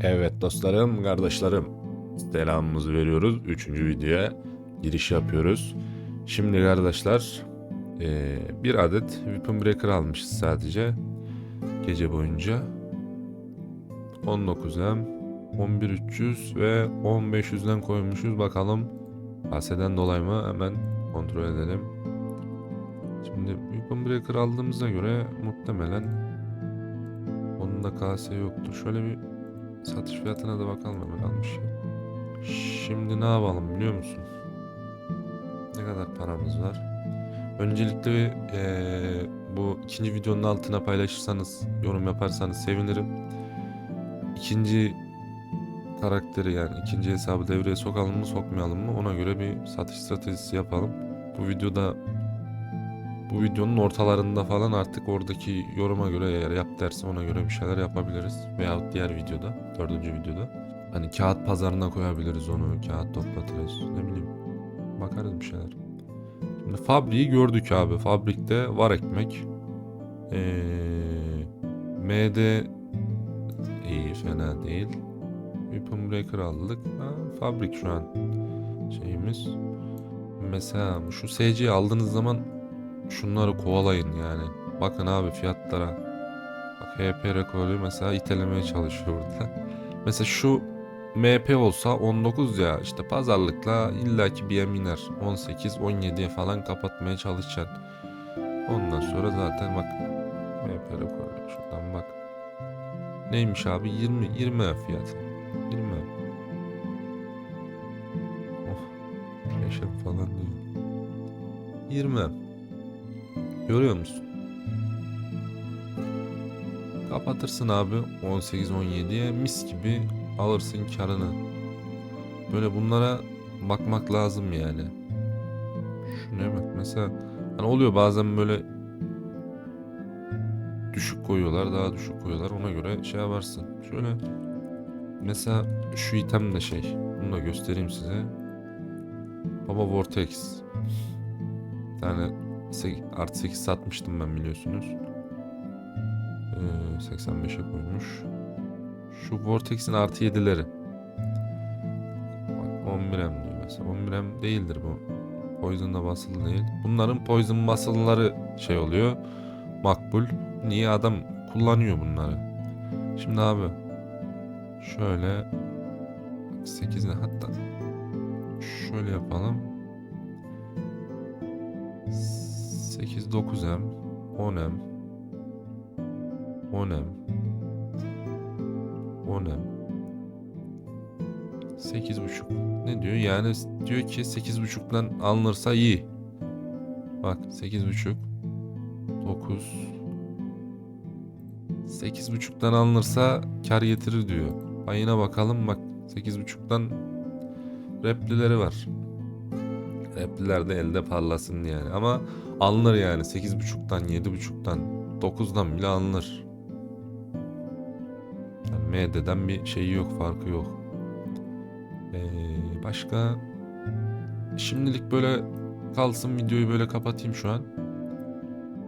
Evet dostlarım, kardeşlerim. Selamımızı veriyoruz. Üçüncü videoya giriş yapıyoruz. Şimdi kardeşler eee, bir adet Weapon Breaker almışız sadece. Gece boyunca. 19M, 11300 ve 10500'den koymuşuz. Bakalım kaseden dolayı mı? Hemen kontrol edelim. Şimdi Weapon Breaker aldığımıza göre muhtemelen onun da KS yoktur. Şöyle bir Satış fiyatına da bakalım hemen almış. Şimdi ne yapalım biliyor musun? Ne kadar paramız var? Öncelikle eee, bu ikinci videonun altına paylaşırsanız, yorum yaparsanız sevinirim. İkinci karakteri yani ikinci hesabı devreye sokalım mı sokmayalım mı ona göre bir satış stratejisi yapalım. Bu videoda bu videonun ortalarında falan artık oradaki yoruma göre eğer yap derse ona göre bir şeyler yapabiliriz. Veyahut diğer videoda, dördüncü videoda. Hani kağıt pazarına koyabiliriz onu, kağıt toplatırız, ne bileyim. Bakarız bir şeyler. Şimdi fabriği gördük abi. Fabrikte var ekmek. Ee, M'de iyi, fena değil. Weapon Breaker aldık. Ha, fabrik şu an şeyimiz. Mesela şu SC aldığınız zaman şunları kovalayın yani. Bakın abi fiyatlara. Bak HP rekoru mesela itelemeye çalışıyor burada. mesela şu MP olsa 19 ya işte pazarlıkla illaki bir iner. 18 17'ye falan kapatmaya çalışacaksın. Ondan sonra zaten bak MP rekoru şuradan bak. Neymiş abi 20 20 fiyatı. 20. Oh. Yaşam falan diyor. 20. Görüyor musun? Kapatırsın abi 18-17'ye mis gibi alırsın karını. Böyle bunlara bakmak lazım yani. Şuna bak mesela hani oluyor bazen böyle düşük koyuyorlar daha düşük koyuyorlar ona göre şey yaparsın. Şöyle mesela şu item de şey bunu da göstereyim size. Baba Vortex. Bir tane artı 8 satmıştım ben biliyorsunuz. Ee, 85'e koymuş. Şu Vortex'in artı 7'leri. Bak 11M diyor mesela. 11M değildir bu. Poison'da basılı değil. Bunların Poison basılları şey oluyor. Makbul. Niye adam kullanıyor bunları? Şimdi abi şöyle 8'ine hatta şöyle yapalım. 9M 10M 10M 10M 8 buçuk. Ne diyor? Yani diyor ki 8 buçuktan alınırsa iyi. Bak 8 buçuk 9 8 buçuktan alınırsa kar getirir diyor. Ayına bakalım bak 8 buçuktan replileri var. Repliler de elde parlasın yani. Ama alınır yani 8.5'tan 7.5'tan 9'dan bile alınır. Yani MD'den bir şeyi yok farkı yok. Ee, başka şimdilik böyle kalsın videoyu böyle kapatayım şu an.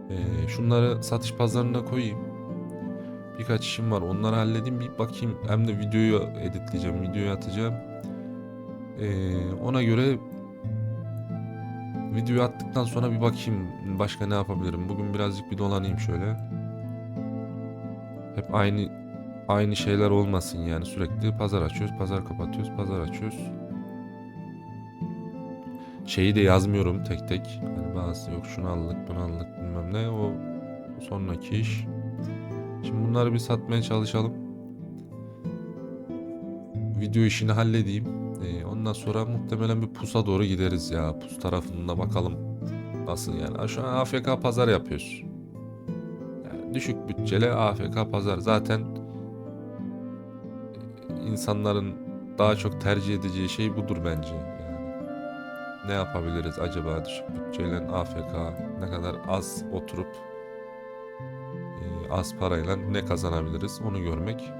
Ee, şunları satış pazarına koyayım. Birkaç işim var onları halledeyim bir bakayım hem de videoyu editleyeceğim videoyu atacağım. Ee, ona göre Videoyu attıktan sonra bir bakayım başka ne yapabilirim. Bugün birazcık bir dolanayım şöyle. Hep aynı aynı şeyler olmasın yani sürekli pazar açıyoruz, pazar kapatıyoruz, pazar açıyoruz. Şeyi de yazmıyorum tek tek. Hani bazı yok şunu aldık, bunu aldık bilmem ne. O sonraki iş. Şimdi bunları bir satmaya çalışalım. Video işini halledeyim. Ee, ondan sonra muhtemelen bir pusa doğru gideriz ya. Pus tarafında bakalım nasıl yani. Şu an AFK pazar yapıyoruz. Yani düşük bütçeli AFK pazar. Zaten insanların daha çok tercih edeceği şey budur bence. Ne yapabiliriz acaba düşük bütçeyle AFK ne kadar az oturup e, az parayla ne kazanabiliriz onu görmek.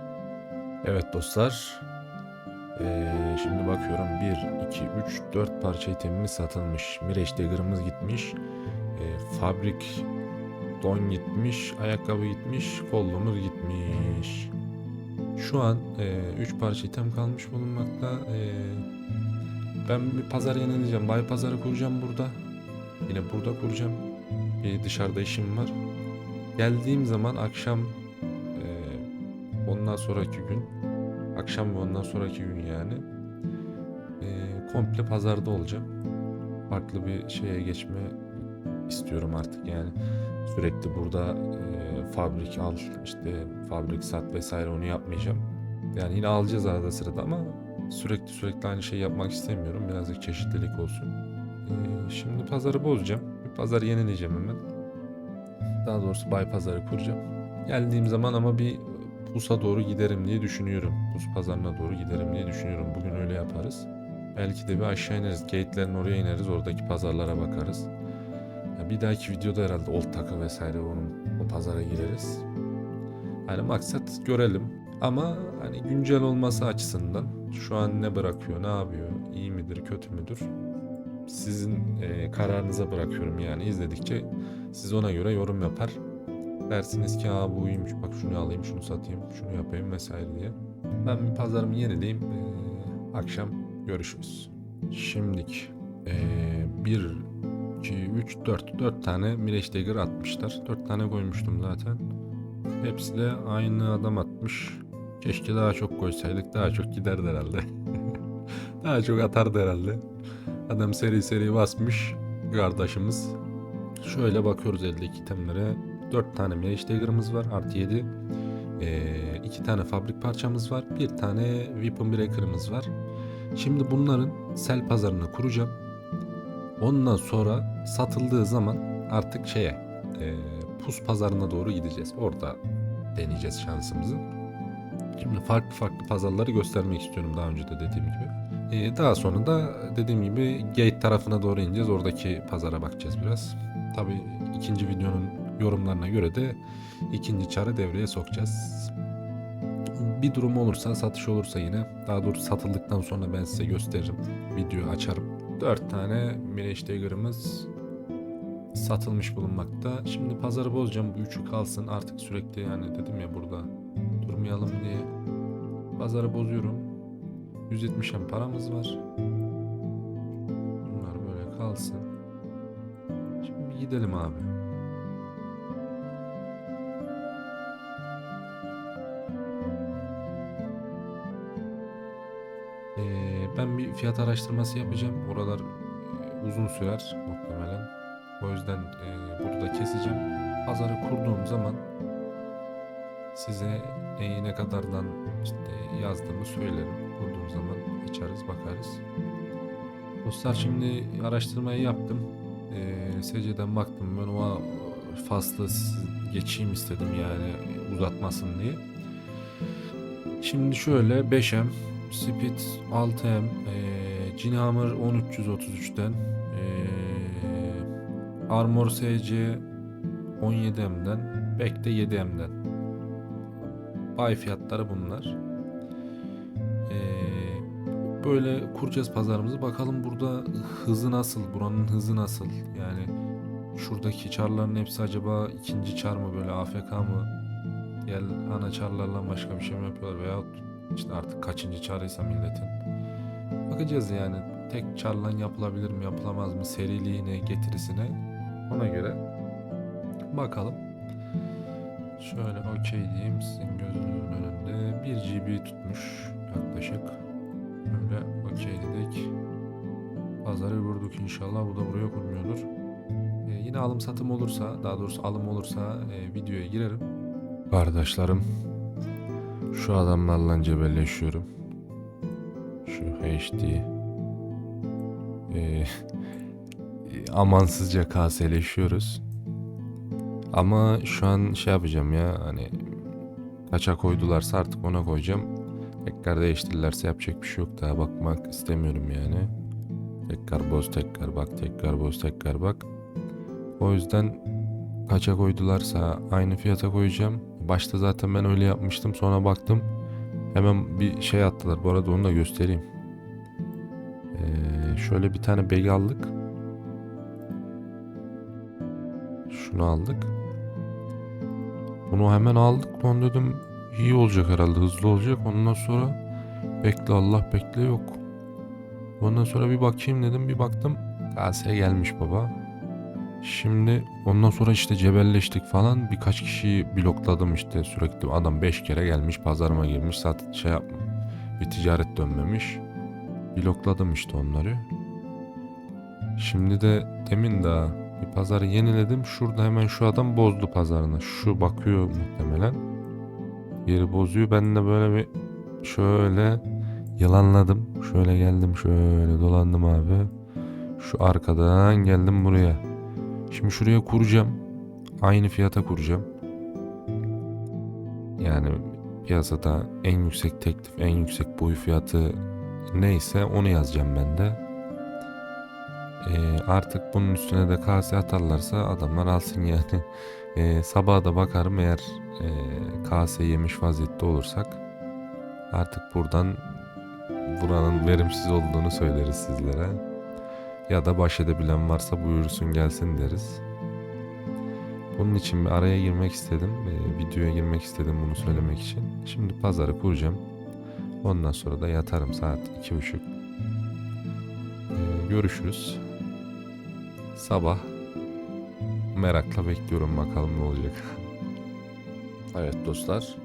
Evet dostlar ee, şimdi bakıyorum 1, 2, 3, 4 parça itemimiz satılmış. Mireç Dagger'ımız gitmiş. Ee, fabrik don gitmiş. Ayakkabı gitmiş. Kollumuz gitmiş. Şu an 3 parça item kalmış bulunmakta. E, ben bir pazar yenileceğim. Bay pazarı kuracağım burada. Yine burada kuracağım. Bir dışarıda işim var. Geldiğim zaman akşam e, ondan sonraki gün akşam ve ondan sonraki gün yani e, komple pazarda olacağım. Farklı bir şeye geçme istiyorum artık yani. Sürekli burada e, fabrik al, işte fabrik sat vesaire onu yapmayacağım. Yani yine alacağız arada sırada ama sürekli sürekli aynı şeyi yapmak istemiyorum. Birazcık çeşitlilik olsun. E, şimdi pazarı bozacağım. Bir pazar yenileyeceğim hemen. Daha doğrusu bay pazarı kuracağım. Geldiğim zaman ama bir Pus'a doğru giderim diye düşünüyorum. Pus pazarına doğru giderim diye düşünüyorum. Bugün öyle yaparız. Belki de bir aşağı ineriz. Gate'lerin oraya ineriz. Oradaki pazarlara bakarız. Ya bir dahaki videoda herhalde old takı vesaire onun o pazara gireriz. Hani maksat görelim. Ama hani güncel olması açısından şu an ne bırakıyor, ne yapıyor, iyi midir, kötü müdür? Sizin e, kararınıza bırakıyorum yani izledikçe siz ona göre yorum yapar. Dersiniz ki Aa, bu bak şunu alayım, şunu satayım, şunu yapayım vesaire diye. Ben bir pazarımı yenileyim. E, akşam görüşürüz. Şimdik e, 1, 2, 3, 4. 4 tane Mirage Dagger atmışlar. 4 tane koymuştum zaten. Hepsi de aynı adam atmış. Keşke daha çok koysaydık daha çok giderdi herhalde. daha çok atardı herhalde. Adam seri seri basmış kardeşimiz. Şöyle bakıyoruz eldeki itemlere. 4 tane Mirage Dagger'ımız var artı 7. 2 tane fabrik parçamız var. Bir tane Weapon Breaker'ımız var. Şimdi bunların sel pazarını kuracağım. Ondan sonra satıldığı zaman artık şeye e, pus pazarına doğru gideceğiz. Orada deneyeceğiz şansımızı. Şimdi farklı farklı pazarları göstermek istiyorum daha önce de dediğim gibi. E, daha sonra da dediğim gibi gate tarafına doğru ineceğiz. Oradaki pazara bakacağız biraz. Tabii ikinci videonun yorumlarına göre de ikinci çarı devreye sokacağız. Bir durum olursa, satış olursa yine daha doğrusu satıldıktan sonra ben size gösteririm. Video açarım. 4 tane Mirage Dagger'ımız satılmış bulunmakta. Şimdi pazarı bozacağım. Bu üçü kalsın. Artık sürekli yani dedim ya burada durmayalım diye. Pazarı bozuyorum. 170 hem paramız var. Bunlar böyle kalsın. Şimdi gidelim abi. Ben bir fiyat araştırması yapacağım. Oralar e, uzun sürer muhtemelen. O yüzden e, burada keseceğim. Pazarı kurduğum zaman size neyi ne kadardan işte yazdığımı söylerim. Kurduğum zaman açarız bakarız. Dostlar şimdi araştırmayı yaptım. E, SC'den baktım ben o faslı geçeyim istedim yani uzatmasın diye. Şimdi şöyle 5M Speed 6M e, Cinhammer 1333'ten e, Armor SC 17M'den Beck de 7M'den Bay fiyatları bunlar. E, böyle kuracağız pazarımızı. Bakalım burada hızı nasıl? Buranın hızı nasıl? Yani şuradaki çarların hepsi acaba ikinci çar mı böyle AFK mı? Diğer ana çarlarla başka bir şey mi yapıyorlar veyahut işte artık kaçıncı çarıysa milletin. Bakacağız yani tek çarlan yapılabilir mi yapılamaz mı seriliğine getirisine ona göre bakalım. Şöyle okey diyeyim sizin gözünüzün önünde 1 GB tutmuş yaklaşık. Böyle okey dedik. Pazarı vurduk inşallah bu da buraya kurmuyordur. Ee, yine alım satım olursa daha doğrusu alım olursa e, videoya girerim. Kardeşlerim şu adamlarla cebelleşiyorum. Şu HD. Ee, amansızca kaseleşiyoruz. Ama şu an şey yapacağım ya hani kaça koydularsa artık ona koyacağım. Tekrar değiştirirlerse yapacak bir şey yok daha bakmak istemiyorum yani. Tekrar boz tekrar bak tekrar boz tekrar bak. O yüzden kaça koydularsa aynı fiyata koyacağım. Başta zaten ben öyle yapmıştım. Sonra baktım. Hemen bir şey attılar. Bu arada onu da göstereyim. Ee, şöyle bir tane bag aldık. Şunu aldık. Bunu hemen aldık. Lan dedim iyi olacak herhalde hızlı olacak. Ondan sonra bekle Allah bekle yok. Ondan sonra bir bakayım dedim bir baktım kaseye gelmiş baba. Şimdi ondan sonra işte cebelleştik falan birkaç kişiyi blokladım işte sürekli adam 5 kere gelmiş pazarıma girmiş zaten şey yapma bir ticaret dönmemiş. Blokladım işte onları. Şimdi de demin daha bir pazarı yeniledim. Şurada hemen şu adam bozdu pazarını. Şu bakıyor muhtemelen. Yeri bozuyor. Ben de böyle bir şöyle yılanladım. Şöyle geldim şöyle dolandım abi. Şu arkadan geldim buraya. Şimdi şuraya kuracağım. Aynı fiyata kuracağım. Yani piyasada en yüksek teklif, en yüksek boy fiyatı neyse onu yazacağım ben de. Ee, artık bunun üstüne de kase atarlarsa adamlar alsın yani. Ee, sabaha da bakarım eğer e, kase yemiş vaziyette olursak artık buradan buranın verimsiz olduğunu söyleriz sizlere. Ya da baş edebilen varsa buyursun gelsin deriz. Bunun için bir araya girmek istedim. e, videoya girmek istedim bunu söylemek için. Şimdi pazarı kuracağım. Ondan sonra da yatarım saat iki buçuk. Ee, görüşürüz. Sabah merakla bekliyorum bakalım ne olacak. evet dostlar.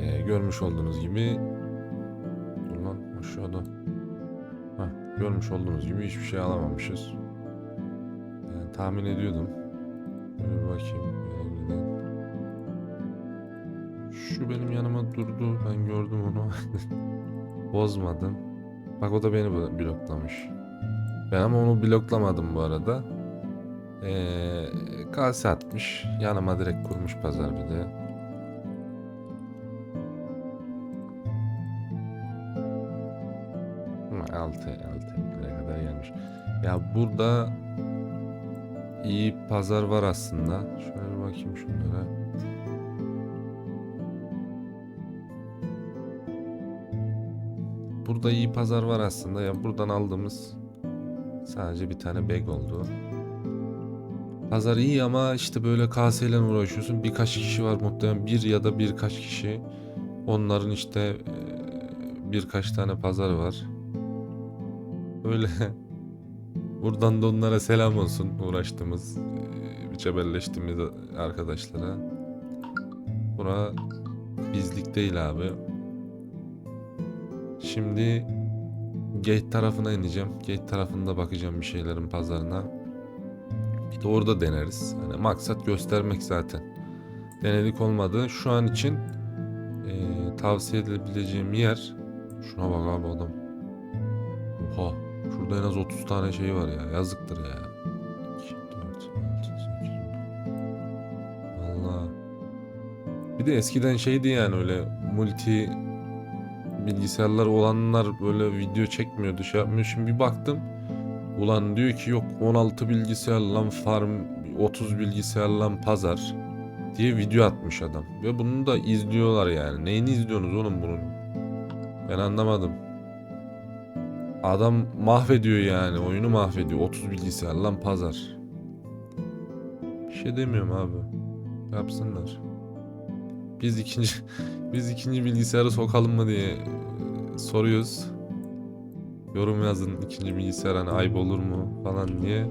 Ee, görmüş olduğunuz gibi Dur lan aşağıda. Görmüş olduğunuz gibi hiçbir şey alamamışız. Yani tahmin ediyordum. Bir bakayım. Gelebilirden. Şu benim yanıma durdu. Ben gördüm onu. Bozmadım. Bak o da beni blo- bloklamış. Ben ama onu bloklamadım bu arada. Ee, kase atmış. Yanıma direkt kurmuş pazar bir de. Altı, Ya burada iyi pazar var aslında. Şöyle bakayım şunlara. Burada iyi pazar var aslında. Ya buradan aldığımız sadece bir tane bag oldu. Pazar iyi ama işte böyle kaseyle uğraşıyorsun. Birkaç kişi var muhtemelen bir ya da birkaç kişi. Onların işte birkaç tane pazar var. Öyle. Buradan da onlara selam olsun uğraştığımız, cebelleştiğimiz arkadaşlara. Bura bizlik değil abi. Şimdi gate tarafına ineceğim. Gate tarafında bakacağım bir şeylerin pazarına. Bir de orada deneriz. Yani maksat göstermek zaten. Denedik olmadı. Şu an için eee, tavsiye edebileceğim yer şuna bak abi adam. Oha. Şurada en az 30 tane şey var ya. Yazıktır ya. 2, 4, 6, 8, Valla. Bir de eskiden şeydi yani öyle multi bilgisayarlar olanlar böyle video çekmiyordu şey yapmıyor. Şimdi bir baktım. Ulan diyor ki yok 16 bilgisayar lan farm 30 bilgisayar lan pazar diye video atmış adam. Ve bunu da izliyorlar yani. Neyini izliyorsunuz oğlum bunun? Ben anlamadım. Adam mahvediyor yani. Oyunu mahvediyor. 30 bilgisayar lan pazar. Bir şey demiyorum abi. Yapsınlar. Biz ikinci biz ikinci bilgisayarı sokalım mı diye e, soruyoruz. Yorum yazın ikinci bilgisayar hani ayıp olur mu falan diye.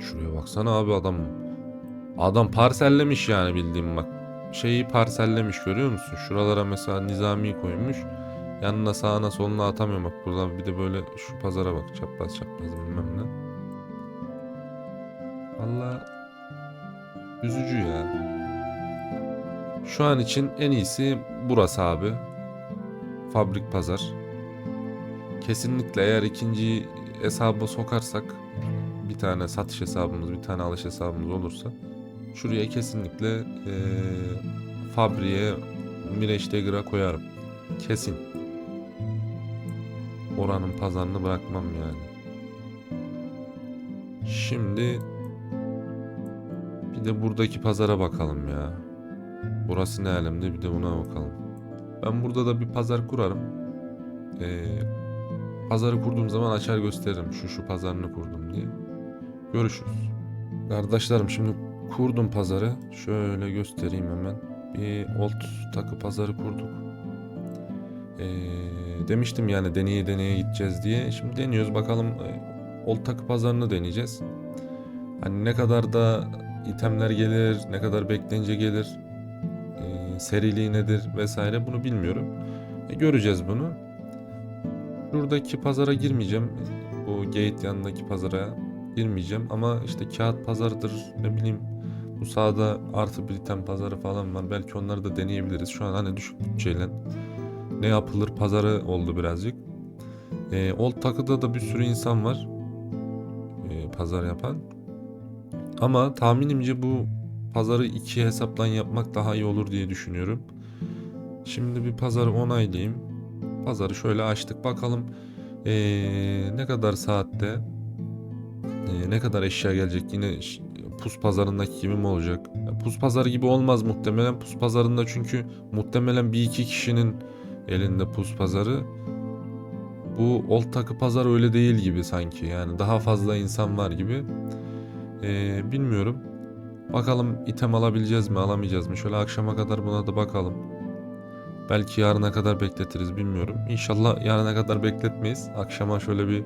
Şuraya baksana abi adam. Adam parsellemiş yani bildiğim bak. Şeyi parsellemiş görüyor musun? Şuralara mesela nizami koymuş. Yanına sağına soluna atamıyorum bak buradan bir de böyle şu pazara bak çapraz çapraz bilmem ne. Valla üzücü ya. Şu an için en iyisi burası abi. Fabrik pazar. Kesinlikle eğer ikinci hesabı sokarsak bir tane satış hesabımız bir tane alış hesabımız olursa şuraya kesinlikle eee fabriğe Mireç Dagger'a koyarım. Kesin. Oranın pazarını bırakmam yani. Şimdi bir de buradaki pazara bakalım ya. Burası ne alemde bir de buna bakalım. Ben burada da bir pazar kurarım. Ee, pazarı kurduğum zaman açar gösteririm. Şu şu pazarını kurdum diye. Görüşürüz. Kardeşlerim şimdi kurdum pazarı. Şöyle göstereyim hemen. bir old takı pazarı kurduk. Ee, demiştim yani deneye deneye gideceğiz diye. Şimdi deniyoruz bakalım e, old takı pazarını deneyeceğiz. Hani ne kadar da itemler gelir, ne kadar bekleyince gelir, e, seriliği nedir vesaire bunu bilmiyorum. E, göreceğiz bunu. Şuradaki pazara girmeyeceğim. Bu gate yanındaki pazara girmeyeceğim ama işte kağıt pazarıdır ne bileyim bu sağda artı bir item pazarı falan var. Belki onları da deneyebiliriz. Şu an hani düşük bütçeyle ne yapılır pazarı oldu birazcık. E, Old Takı'da da bir sürü insan var. e, pazar yapan. Ama tahminimce bu pazarı iki hesaptan yapmak daha iyi olur diye düşünüyorum. Şimdi bir pazarı onaylayayım. Pazarı şöyle açtık. Bakalım e, ne kadar saatte e, ne kadar eşya gelecek. Yine pus pazarındaki gibi mi olacak? Pus pazarı gibi olmaz muhtemelen. Pus pazarında çünkü muhtemelen bir iki kişinin elinde pus pazarı. Bu old takı pazar öyle değil gibi sanki. Yani daha fazla insan var gibi. Ee, bilmiyorum. Bakalım item alabileceğiz mi alamayacağız mı? Şöyle akşama kadar buna da bakalım. Belki yarına kadar bekletiriz bilmiyorum. İnşallah yarına kadar bekletmeyiz. Akşama şöyle bir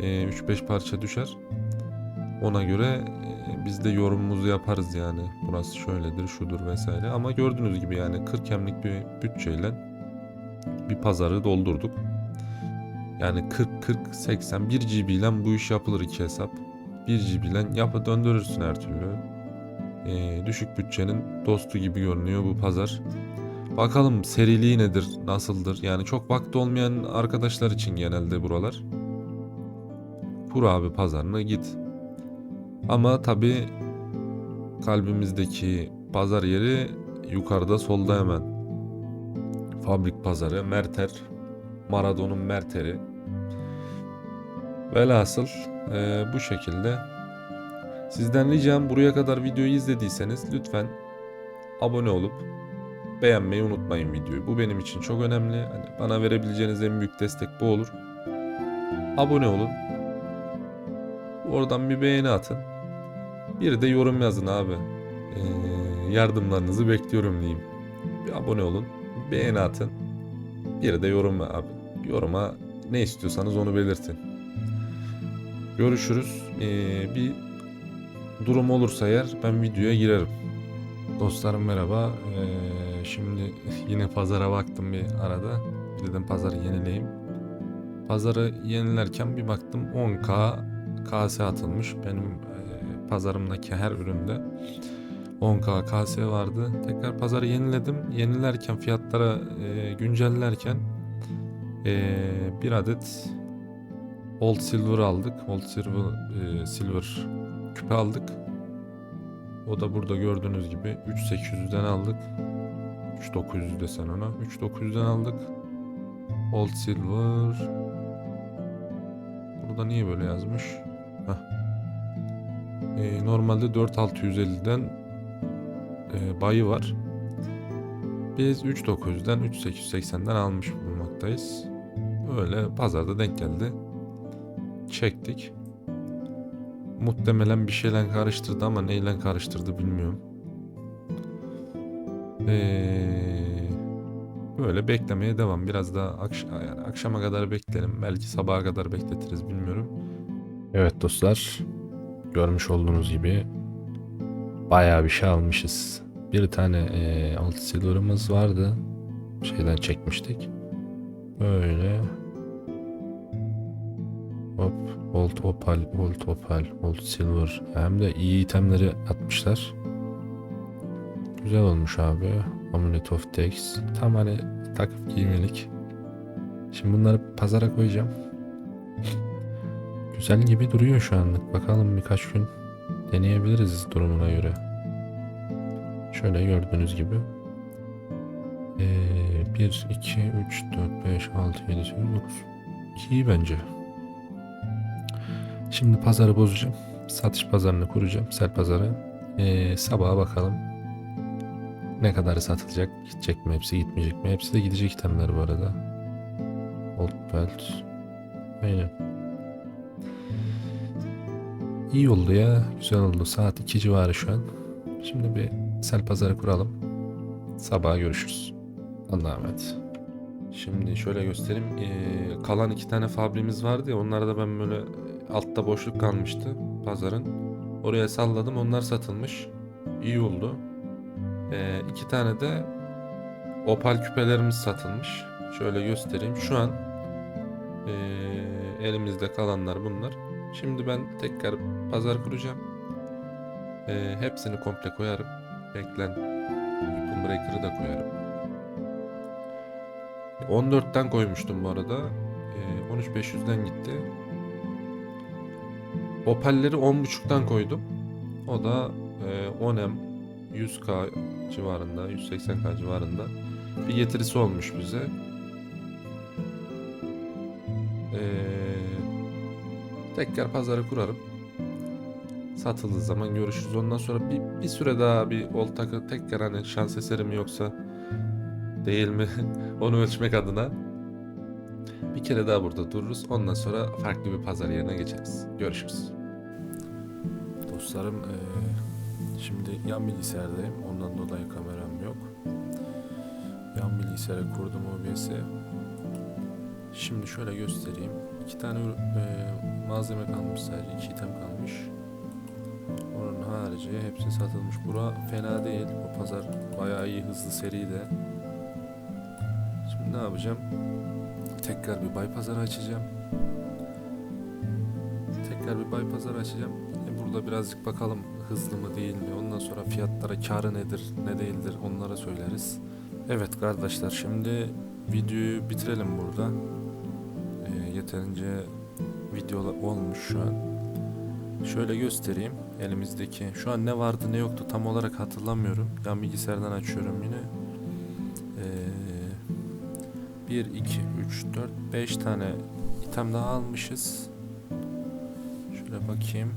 e, 3-5 parça düşer. Ona göre e, biz de yorumumuzu yaparız yani. Burası şöyledir, şudur vesaire. Ama gördüğünüz gibi yani 40 emlik bir bütçeyle bir pazarı doldurduk. Yani 40 40 80 1 GB ile bu iş yapılır iki hesap. 1 GB ile yapı döndürürsün her türlü. Ee, düşük bütçenin dostu gibi görünüyor bu pazar. Bakalım seriliği nedir, nasıldır? Yani çok vakti olmayan arkadaşlar için genelde buralar. Kur abi pazarına git. Ama tabi kalbimizdeki pazar yeri yukarıda solda hemen. Fabrik pazarı, Merter, Maradon'un Merter'i. Velhasıl eee, bu şekilde. Sizden ricam buraya kadar videoyu izlediyseniz lütfen abone olup beğenmeyi unutmayın videoyu. Bu benim için çok önemli. Hani bana verebileceğiniz en büyük destek bu olur. Abone olun. Oradan bir beğeni atın. Bir de yorum yazın abi. Ee, yardımlarınızı bekliyorum diyeyim. Bir abone olun. Beğeni atın. Bir de yorum abi. Yoruma ne istiyorsanız onu belirtin. Görüşürüz. Ee, bir durum olursa eğer ben videoya girerim. Dostlarım merhaba. Ee, şimdi yine pazara baktım bir arada. Dedim pazarı yenileyim. Pazarı yenilerken bir baktım 10k KS atılmış. Benim e, pazarımdaki her üründe 10k KS vardı. Tekrar pazarı yeniledim. Yenilerken fiyatlara e, güncellerken e, bir adet Old Silver aldık. Old Silver, e, Silver küpe aldık. O da burada gördüğünüz gibi 3800'den aldık. 3900 desen ona. 3900'den aldık. Old Silver. Burada niye böyle yazmış? Heh. Ee, normalde 4650'den e, bayı var. Biz 3900'den 3880'den almış bulunmaktayız. Böyle pazarda denk geldi. Çektik. Muhtemelen bir şeyle karıştırdı ama neyle karıştırdı bilmiyorum. Ee, böyle beklemeye devam. Biraz daha akş- yani akşama kadar bekleyelim. Belki sabaha kadar bekletiriz bilmiyorum. Evet dostlar. Görmüş olduğunuz gibi bayağı bir şey almışız. Bir tane e, alt silver'ımız vardı. Şeyden çekmiştik. Böyle Hop, Old Opal, Old Opal, Old Silver. Hem de iyi itemleri atmışlar. Güzel olmuş abi. Amulet of Dex. Tam hani takıp giymelik. Şimdi bunları pazara koyacağım. Güzel gibi duruyor şu anlık. Bakalım birkaç gün deneyebiliriz durumuna göre. Şöyle gördüğünüz gibi. Ee, 1, 2, 3, 4, 5, 6, 7, 8, 9. İyi bence. Şimdi pazarı bozacağım. Satış pazarını kuracağım. Sel pazarı. Ee, sabaha bakalım. Ne kadarı satılacak? Gidecek mi? Hepsi gitmeyecek mi? Hepsi de gidecek itemler bu arada. Old belt. Aynen. İyi oldu ya. Güzel oldu. Saat 2 civarı şu an. Şimdi bir sel pazarı kuralım. Sabaha görüşürüz. Allah'a emanet. Şimdi şöyle göstereyim. Ee, kalan iki tane fabrimiz vardı ya. Onlara da ben böyle altta boşluk kalmıştı pazarın. Oraya salladım. Onlar satılmış. İyi oldu. Ee, iki tane de opal küpelerimiz satılmış. Şöyle göstereyim. Şu an ee, elimizde kalanlar bunlar. Şimdi ben tekrar pazar kuracağım. Ee, hepsini komple koyarım. Beklen. Weapon Breaker'ı da koyarım. 14'ten koymuştum bu arada. Ee, 13.500'den gitti. Opalleri 10.5'tan koydum. O da e, 10M 100k civarında, 180k civarında bir getirisi olmuş bize. Ee, tekrar pazarı kurarım. Satıldığı zaman görüşürüz. Ondan sonra bir, bir süre daha bir olta tekrar hani şans eseri mi yoksa değil mi onu ölçmek adına bir kere daha burada dururuz. Ondan sonra farklı bir pazar yerine geçeriz. Görüşürüz. Dostlarım eee, şimdi yan bilgisayardayım. Ondan dolayı kameram yok. Yan bilgisayara kurdum OBS'i. Şimdi şöyle göstereyim. İki tane eee, malzeme kalmış sadece. iki item kalmış. Onun harici hepsi satılmış. Bura fena değil. Bu pazar bayağı iyi hızlı seri de. Şimdi ne yapacağım? Tekrar bir bay pazarı açacağım. Tekrar bir bay pazarı açacağım. E, Burada birazcık bakalım hızlı mı değil mi? Ondan sonra fiyatlara karı nedir, ne değildir onlara söyleriz. Evet kardeşler şimdi videoyu bitirelim burada. Yeterince video olmuş şu an. Şöyle göstereyim elimizdeki. Şu an ne vardı ne yoktu tam olarak hatırlamıyorum. Ben bilgisayardan açıyorum yine. Ee, 1, 2, 3, 4, 5 tane item daha almışız. Şöyle bakayım.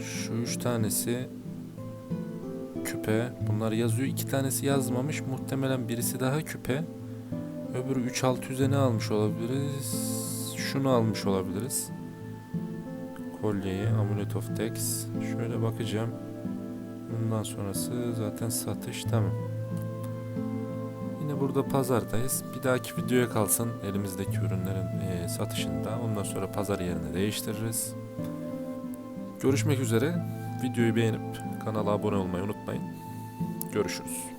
Şu üç tanesi küpe. Bunlar yazıyor. iki tanesi yazmamış. Muhtemelen birisi daha küpe. Öbürü 3600'e ne almış olabiliriz? Şunu almış olabiliriz. Kolyeyi, Amulet of Dex. Şöyle bakacağım. Bundan sonrası zaten satış tamam. Yine burada pazardayız. Bir dahaki videoya kalsın elimizdeki ürünlerin eee, satışında. Ondan sonra pazar yerini değiştiririz. Görüşmek üzere. Videoyu beğenip kanala abone olmayı unutmayın. Görüşürüz.